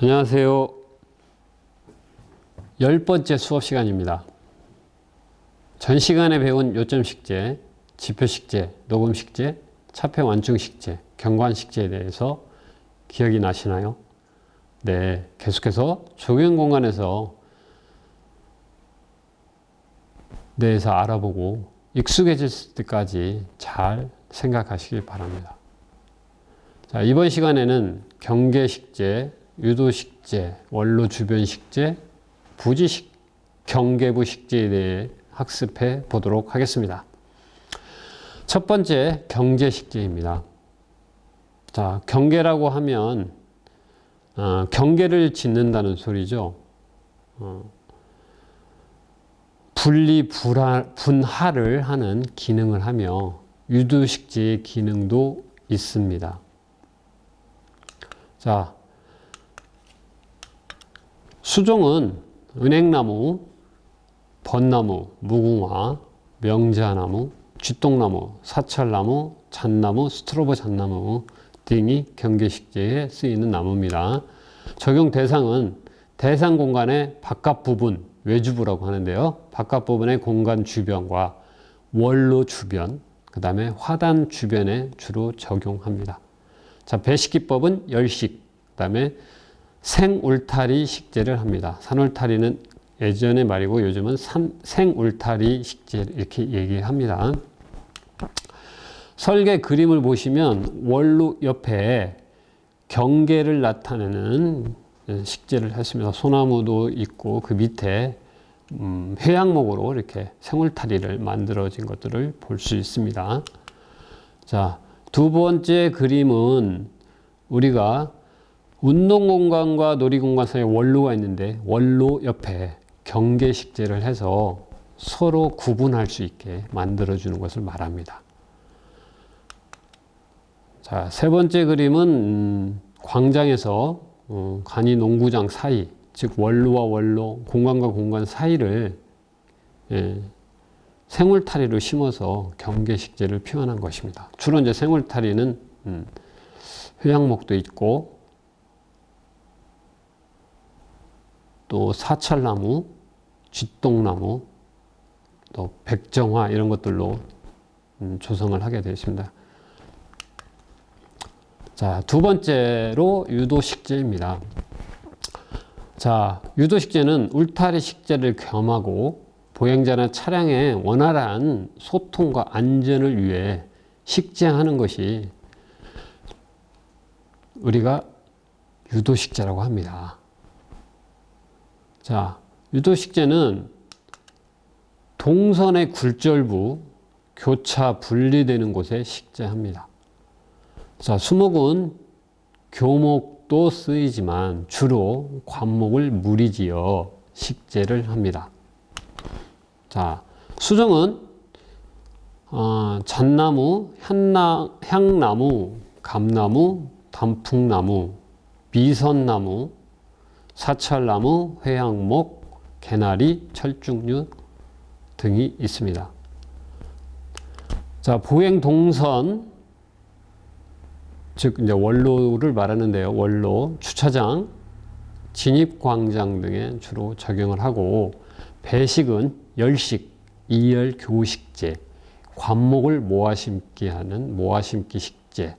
안녕하세요. 열 번째 수업 시간입니다. 전 시간에 배운 요점 식재, 지표 식재, 녹음 식재, 차폐 완충 식재, 경관 식재에 대해서 기억이 나시나요? 네, 계속해서 적용 공간에서 대해서 알아보고 익숙해질 때까지 잘 생각하시길 바랍니다. 자, 이번 시간에는 경계 식재, 유도 식재, 원로 주변 식재, 부지식 경계부 식재에 대해 학습해 보도록 하겠습니다. 첫 번째 경제 식재입니다. 자, 경계라고 하면 어, 경계를 짓는다는 소리죠. 어, 분리 불하, 분할을 하는 기능을 하며 유도식재의 기능도 있습니다. 자, 수종은 은행나무, 벚나무, 무궁화, 명자나무, 쥐똥나무, 사철나무, 잣나무, 스트로브 잣나무 등이 경계식재에 쓰이는 나무입니다. 적용 대상은 대상 공간의 바깥 부분, 외주부라고 하는데요. 바깥 부분의 공간 주변과 원로 주변, 그 다음에 화단 주변에 주로 적용합니다. 자, 배식기법은 열식, 그 다음에 생울타리 식재를 합니다. 산울타리는 예전의 말이고 요즘은 산, 생울타리 식재 이렇게 얘기합니다. 설계 그림을 보시면 원로 옆에 경계를 나타내는 식재를 했습니다. 소나무도 있고 그 밑에 음, 회양목으로 이렇게 생울타리를 만들어진 것들을 볼 수 있습니다. 자, 두 번째 그림은 우리가 운동 공간과 놀이 공간 사이에 원로가 있는데 원로 옆에 경계 식재를 해서 서로 구분할 수 있게 만들어 주는 것을 말합니다. 자, 세 번째 그림은 음, 광장에서 어, 간이 농구장 사이, 즉 원로와 원로, 공간과 공간 사이를 예, 생울타리로 심어서 경계 식재를 표현한 것입니다. 주로 이제 생울타리는 음, 회양목도 있고 또 사철나무, 쥐똥나무, 또 백정화 이런 것들로 음, 조성을 하게 되어 있습니다. 자, 두 번째로 유도식재입니다. 자, 유도식재는 울타리 식재를 겸하고 보행자나 차량의 원활한 소통과 안전을 위해 식재하는 것이 우리가 유도식재라고 합니다. 자, 유도식재는 동선의 굴절부, 교차 분리되는 곳에 식재합니다. 자, 수목은 교목도 쓰이지만 주로 관목을 무리지어 식재를 합니다. 자, 수정은 어, 잣나무, 향나, 향나무, 감나무, 단풍나무, 미선나무, 사철나무, 회양목, 개나리, 철쭉류 등이 있습니다. 자, 보행 동선 즉 이제 원로를 말하는데요. 원로, 주차장, 진입 광장 등에 주로 적용을 하고 배식은 열식, 이열 교식제, 관목을 모아 심기 하는 모아 심기 식재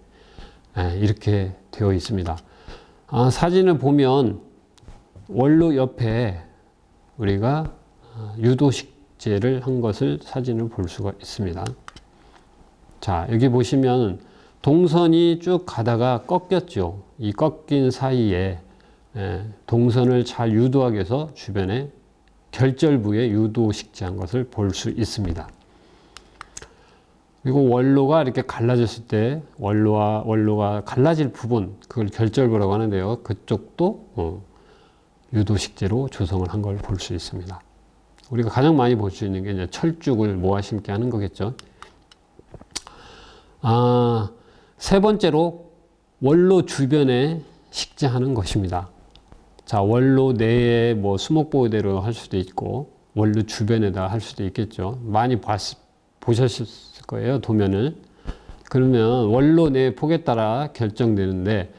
이렇게 되어 있습니다. 아, 사진을 보면 원로 옆에 우리가 유도식재를 한 것을 사진을 볼 수가 있습니다. 자, 여기 보시면 동선이 쭉 가다가 꺾였죠. 이 꺾인 사이에 동선을 잘 유도하기 위해서 주변에 결절부에 유도식재한 것을 볼 수 있습니다. 그리고 원로가 이렇게 갈라졌을 때 원로와 원로가 갈라질 부분 그걸 결절부라고 하는데요. 그쪽도 어, 유도식재로 조성을 한 걸 볼 수 있습니다. 우리가 가장 많이 볼 수 있는 게 이제 철쭉을 모아 심게 하는 거겠죠. 아, 세 번째로 원로 주변에 식재하는 것입니다. 자, 원로 내에 뭐 수목보호대로 할 수도 있고 원로 주변에다 할 수도 있겠죠. 많이 봤, 보셨을 거예요, 도면을. 그러면 원로 내 폭에 따라 결정되는데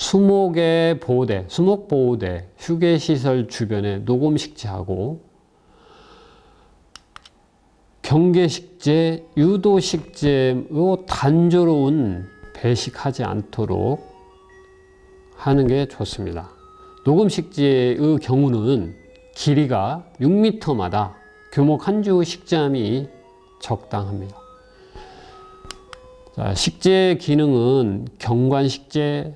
수목의 보호대, 수목 보호대, 휴게 시설 주변에 녹음 식재하고 경계 식재, 유도 식재의 단조로운 배식하지 않도록 하는 게 좋습니다. 녹음 식재의 경우는 길이가 6m마다 교목 한 주 식재함이 적당합니다. 자, 식재 기능은 경관 식재,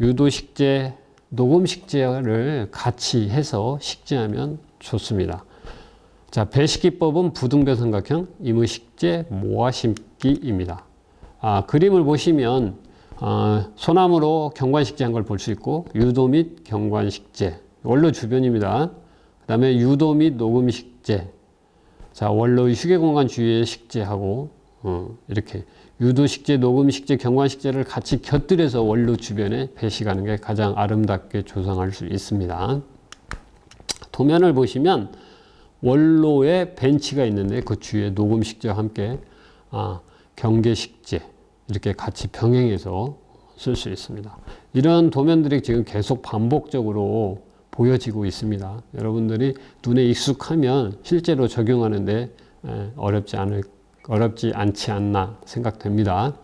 유도식재, 녹음식재를 같이 해서 식재하면 좋습니다. 자, 배식기법은 부등변삼각형, 이무식재, 모아심기입니다. 아, 그림을 보시면 아, 소나무로 경관식재한 걸 볼 수 있고 유도 및 경관식재, 원로 주변입니다. 그 다음에 유도 및 녹음식재, 자 원로의 휴게공간 주위에 식재하고 어, 이렇게 유도식재, 녹음식재, 경관식재를 같이 곁들여서 원로 주변에 배식하는 게 가장 아름답게 조성할 수 있습니다. 도면을 보시면 원로에 벤치가 있는데 그 주위에 녹음식재와 함께 아, 경계식재 이렇게 같이 병행해서 쓸 수 있습니다. 이런 도면들이 지금 계속 반복적으로 보여지고 있습니다. 여러분들이 눈에 익숙하면 실제로 적용하는데 에, 어렵지 않을 어렵지 않지 않나 생각됩니다.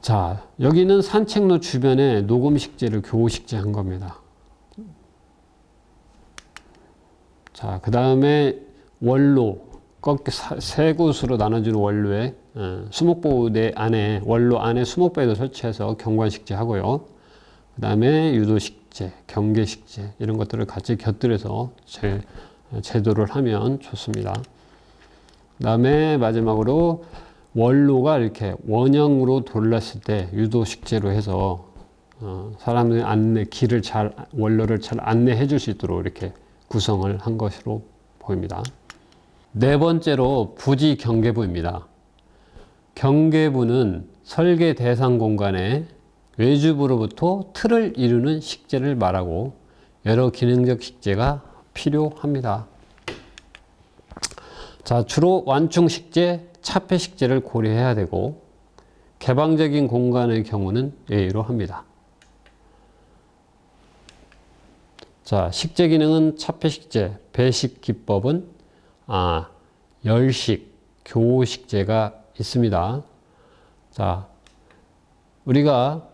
자, 여기는 산책로 주변에 녹음식재를 교식재한 겁니다. 자, 그 다음에 원로, 꺾, 세 곳으로 나눠주는 원로에 어, 수목보대 안에, 원로 안에 수목배도 설치해서 경관식재 하고요. 그 다음에 유도식재, 경계식재, 이런 것들을 같이 곁들여서 제, 제도를 하면 좋습니다. 그 다음에 마지막으로 원로가 이렇게 원형으로 돌렸을 때 유도식재로 해서 어, 사람의 안내, 길을 잘, 원로를 잘 안내해 줄 수 있도록 이렇게 구성을 한 것으로 보입니다. 네 번째로 부지 경계부입니다. 경계부는 설계 대상 공간에 외주부로부터 틀을 이루는 식재를 말하고 여러 기능적 식재가 필요합니다. 자, 주로 완충 식재, 차폐 식재를 고려해야 되고 개방적인 공간의 경우는 예의로 합니다. 자, 식재 기능은 차폐 식재, 배식 기법은 아, 열식, 교식재가 있습니다. 자, 우리가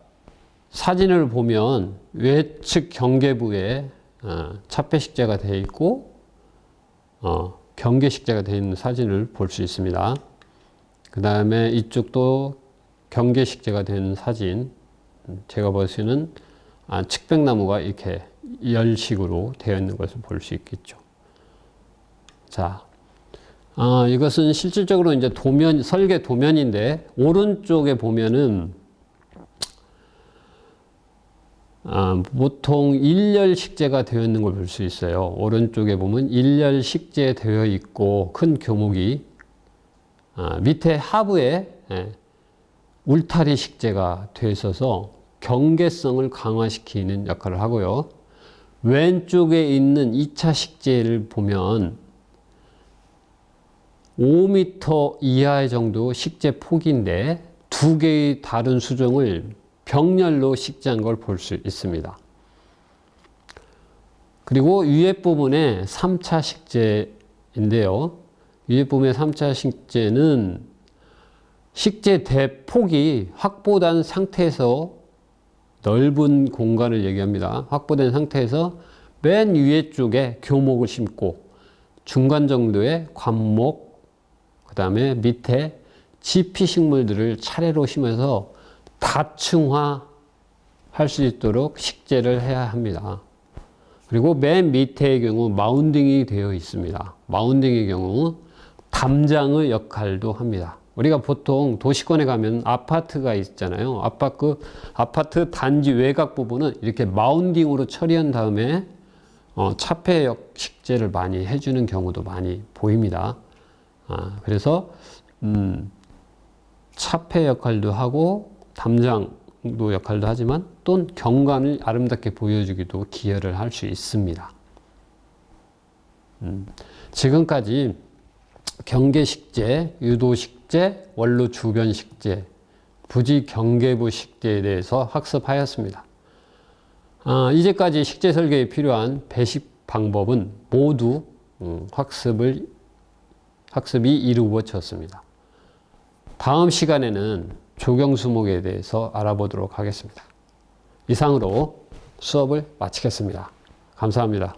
사진을 보면 외측 경계부에 어, 차폐식재가 되어 있고 어, 경계식재가 되어 있는 사진을 볼 수 있습니다. 그 다음에 이쪽도 경계식재가 된 사진 제가 볼 수는 아, 측백나무가 이렇게 열식으로 되어 있는 것을 볼 수 있겠죠. 자, 아, 이것은 실질적으로 이제 도면 설계 도면인데 오른쪽에 보면은 아, 보통 일렬 식재가 되어 있는 걸 볼 수 있어요. 오른쪽에 보면 일렬 식재 되어 있고 큰 교목이 아, 밑에 하부에 예, 울타리 식재가 되어 있어서 경계성을 강화시키는 역할을 하고요. 왼쪽에 있는 2차 식재를 보면 5m 이하의 정도 식재 폭인데 두 개의 다른 수정을 병렬로 식재한 걸 볼 수 있습니다. 그리고 위에 부분에 3차 식재인데요. 위에 부분의 3차 식재는 식재 대폭이 확보된 상태에서 넓은 공간을 얘기합니다. 확보된 상태에서 맨 위에 쪽에 교목을 심고 중간 정도의 관목, 그 다음에 밑에 지피 식물들을 차례로 심어서 다층화 할 수 있도록 식재를 해야 합니다. 그리고 맨 밑에의 경우 마운딩이 되어 있습니다. 마운딩의 경우 담장의 역할도 합니다. 우리가 보통 도시권에 가면 아파트가 있잖아요. 아파트, 아파트 단지 외곽 부분은 이렇게 마운딩으로 처리한 다음에 어, 차폐역 식재를 많이 해주는 경우도 많이 보입니다. 아, 그래서 음, 차폐 역할도 하고 담장도 역할도 하지만 또 경관을 아름답게 보여주기도 기여를 할 수 있습니다. 음, 지금까지 경계식재, 유도식재, 원로 주변식재 부지 경계부 식재에 대해서 학습하였습니다. 아, 이제까지 식재 설계에 필요한 배식 방법은 모두 음, 학습을 학습이 이루어졌습니다. 다음 시간에는 조경수목에 대해서 알아보도록 하겠습니다. 이상으로 수업을 마치겠습니다. 감사합니다.